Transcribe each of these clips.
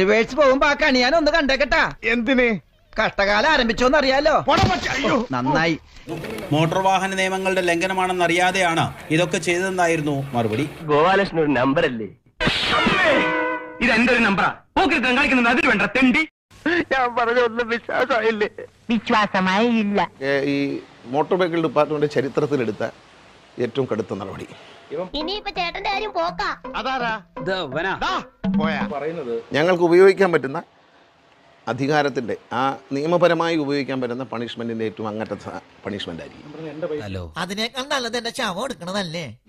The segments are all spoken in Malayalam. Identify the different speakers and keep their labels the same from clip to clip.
Speaker 1: റിവേഴ്സ് പോകുമ്പോ ആ കണി ഞാൻ ഒന്ന് കണ്ടേക്കട്ടാ.
Speaker 2: എന്തിന്?
Speaker 1: കഷ്ടകാലം ആരംഭിച്ചോന്ന് അറിയാലോ
Speaker 2: അയ്യോ.
Speaker 1: നന്നായി.
Speaker 3: മോട്ടോർ വാഹന നിയമങ്ങളുടെ ലംഘനമാണെന്ന് അറിയാതെയാണ് ഇതൊക്കെ ചെയ്തതെന്നായിരുന്നു മറുപടി.
Speaker 4: ഗോപാലകൃഷ്ണൻ ഒരു നമ്പർ അല്ലേ ഇത് എന്റെ ഒരു നമ്പറാ? പോക്കിരുത്തം കളിക്കുന്നത് അതിൽ വേണ്ട തെണ്ടി. ഞാൻ പറഞ്ഞൊന്നും വിശ്വാസമായില്ലേ?
Speaker 5: വിശ്വാസമായില്ല.
Speaker 6: ഇല്ല ഈ മോട്ടോർ വെഹിക്കിൾ ഡിപ്പാർട്ട്മെന്റ് ചരിത്രത്തിലെടുത്ത ഏറ്റവും കടുത്ത നടപടി.
Speaker 2: പോയാ.
Speaker 6: ഞങ്ങൾക്ക് ഉപയോഗിക്കാൻ പറ്റുന്ന അധികാരത്തിന്റെ ആ നിയമപരമായി ഉപയോഗിക്കാൻ പറ്റുന്ന പണിഷ്മെന്റിന്റെ ഏറ്റവും അങ്ങനത്തെ പണിഷ്മെന്റ് ആയിരിക്കും.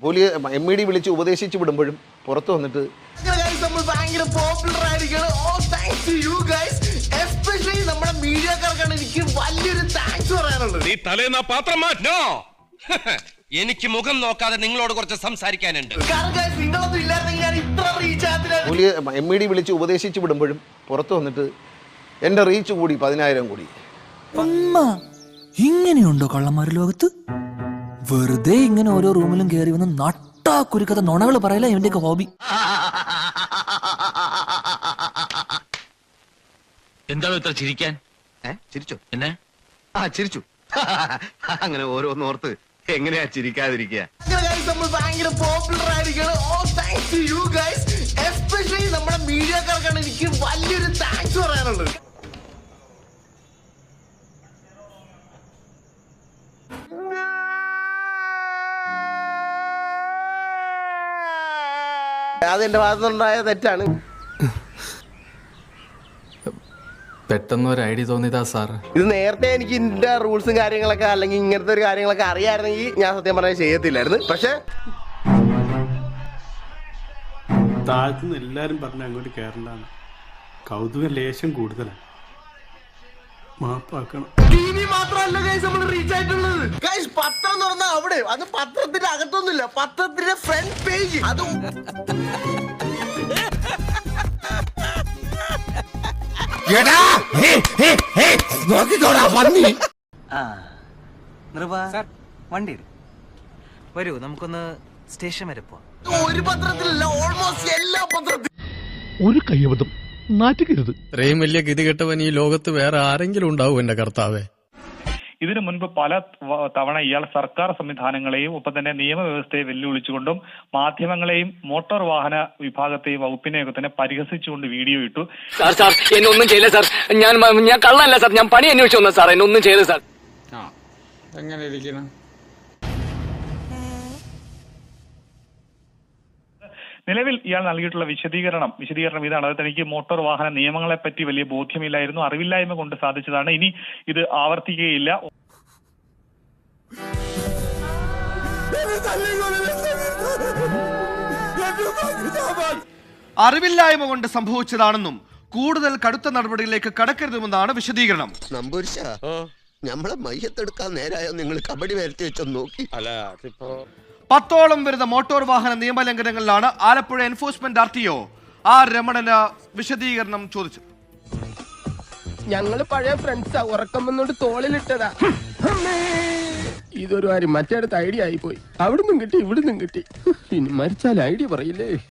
Speaker 6: പോലീസ് എം ഇ ഡി വിളിച്ച് ഉപദേശിച്ചു വിടുമ്പോഴും പുറത്തു വന്നിട്ട്
Speaker 7: നമ്മൾ ഭയങ്കര പോപ്പുലർ ആയിരിക്കണം ഓ thanks to you guys especially നമ്മുടെ മീഡിയക്കാർക്കാണ് എനിക്ക് വലിയൊരു താങ്ക്സ് പറയാനുള്ളത്.
Speaker 8: നീ തലേന്ന് പാത്രം മാറ്റോ എനിക്ക് മുഖം നോക്കാതെ നിങ്ങളോട് കുറച്ച് സംസാരിക്കാനുണ്ട്.
Speaker 6: എം ഇ ഡി വിളിച്ച് ഉപദേശിച്ചു വിടുമ്പോഴും പുറത്തു വന്നിട്ട് എന്റെ റീച്ച് കൂടി പതിനായിരം കൂടി.
Speaker 9: ഇങ്ങനെയുണ്ടോ കള്ളന്മാര് ലോകത്ത്? വെറുതെ ഇങ്ങനെ ഓരോ റൂമിലും കയറി വന്ന് നട്ടാ കുരുക്കഥ നുണകൾ പറയില്ല ഇവന്റെയൊക്കെ ഹോബി.
Speaker 4: എന്താ ഇത്ര ചിരിക്കാൻ?
Speaker 2: ചിരിച്ചോ?
Speaker 4: എന്നെ?
Speaker 2: ആ ചിരിച്ചു. അങ്ങനെ ഓരോന്നോർത്ത് എങ്ങനെയാ ചിരിക്കാതിരിക്കുക?
Speaker 7: നമ്മൾ ഭയങ്കര പോപ്പുലർ ആയിരിക്കണം ഓ thanks to you guys especially നമ്മുടെ മീഡിയക്കാർക്കാണ് എനിക്ക് വലിയൊരു താങ്ക്സ് പറയാനുള്ളത്.
Speaker 2: അതെന്റെ ഭാഗത്തുനിന്നുണ്ടായ തെറ്റാണ്.
Speaker 9: പെട്ടെന്ന് ഒരു ഐഡിയ തോന്നിയതാ സാർ.
Speaker 2: ഇത് നേരത്തെ എനിക്ക് ഇതിന്റെ റൂൾസും കാര്യങ്ങളൊക്കെ അല്ലെങ്കിൽ ഇങ്ങനത്തെ ഒരു കാര്യങ്ങളൊക്കെ അറിയായിരുന്നെങ്കിൽ ഞാൻ സത്യം പറഞ്ഞാൽ ചെയ്യത്തില്ലായിരുന്നു. പക്ഷെ
Speaker 10: താഴ്ത്തുനിന്ന് എല്ലാരും പറഞ്ഞ അങ്ങോട്ട് കേരളാണ് കൗതുക ലേശം കൂടുതലാണ് മാപ്പാക്കണം.
Speaker 7: ടി വി മാത്രമല്ല ഗൈസ് നമ്മൾ റീച്ച് ആയിട്ടുള്ളത്. ഗൈസ് പത്രം എന്ന് പറഞ്ഞാൽ അവിടെ. അത് പത്രത്തിന്റെ അകത്തൊന്നുമില്ല. പത്രത്തിന്റെ ഫ്രണ്ട് പേജ് അത്
Speaker 1: വണ്ടി വരൂ നമുക്കൊന്ന് സ്റ്റേഷൻ വരെ പോവാം.
Speaker 7: ഒരു പത്രത്തിലല്ല ഓൾമോസ്റ്റ് എല്ലാ പത്രത്തിലും
Speaker 10: ഒരു കയ്യബദ്ധം. നാറ്റുകരുത്
Speaker 9: ഇത്രയും വലിയ ഗതികെട്ടവൻ ഈ ലോകത്ത് വേറെ ആരെങ്കിലും ഉണ്ടാവും എന്റെ കർത്താവേ.
Speaker 10: ഇതിനു മുൻപ് പല തവണ ഇയാൾ സർക്കാർ സംവിധാനങ്ങളെയും ഒപ്പം തന്നെ നിയമവ്യവസ്ഥയെ വെല്ലുവിളിച്ചുകൊണ്ടും മാധ്യമങ്ങളെയും മോട്ടോർ വാഹന വിഭാഗത്തെയും വകുപ്പിനെയും ഒക്കെ തന്നെ പരിഹസിച്ചുകൊണ്ട് വീഡിയോ ഇട്ടു.
Speaker 4: സാർ സാർ എന്നെ ഒന്നും ചെയ്യില്ല സാർ. ഞാൻ ഞാൻ കള്ളല്ല സാർ. ഞാൻ പണി അന്വേഷിച്ചു സാർ എന്നെ ഒന്നും ചെയ്യില്ല സാർ.
Speaker 9: എങ്ങനെ ഇരിക്കണം?
Speaker 10: നിലവിൽ ഇയാൾ നൽകിയിട്ടുള്ള വിശദീകരണം വിശദീകരണം ഇതാണ്. അത് തനിക്ക് മോട്ടോർ വാഹന നിയമങ്ങളെ പറ്റി വലിയ ബോധ്യമില്ലായിരുന്നു അറിവില്ലായ്മ കൊണ്ട് സാധിച്ചതാണ്. ഇനി ഇത് ആവർത്തിക്കുകയില്ല.
Speaker 2: അറിവില്ലായ്മ കൊണ്ട് സംഭവിച്ചതാണെന്നും കൂടുതൽ കടുത്ത നടപടികളിലേക്ക് കടക്കരുതുമെന്നാണ് വിശദീകരണം.
Speaker 7: നമ്പൂരിശ നമ്മളെ മയ്യത്തെടുക്കാൻ നേരായോ? നിങ്ങൾ കബഡി വരത്തി വെച്ചൊന്ന് നോക്കി.
Speaker 2: പത്തോളം വരുന്ന മോട്ടോർ വാഹന നിയമലംഘനങ്ങളിലാണ് Alappuzha enforcement R T O R Ramanan വിശദീകരണം ചോദിച്ചത്.
Speaker 4: ഞങ്ങൾ പഴയ ഫ്രണ്ട്സാ ഉറക്കം വന്നോണ്ട് തോളിലിട്ടതാ. ഇതൊരു മറ്റേടത്ത് ഐഡിയ ആയി പോയി അവിടുന്നും കിട്ടി ഇവിടുന്നും കിട്ടി. ഇനി മരിച്ചാൽ ഐഡിയ പറയില്ലേ?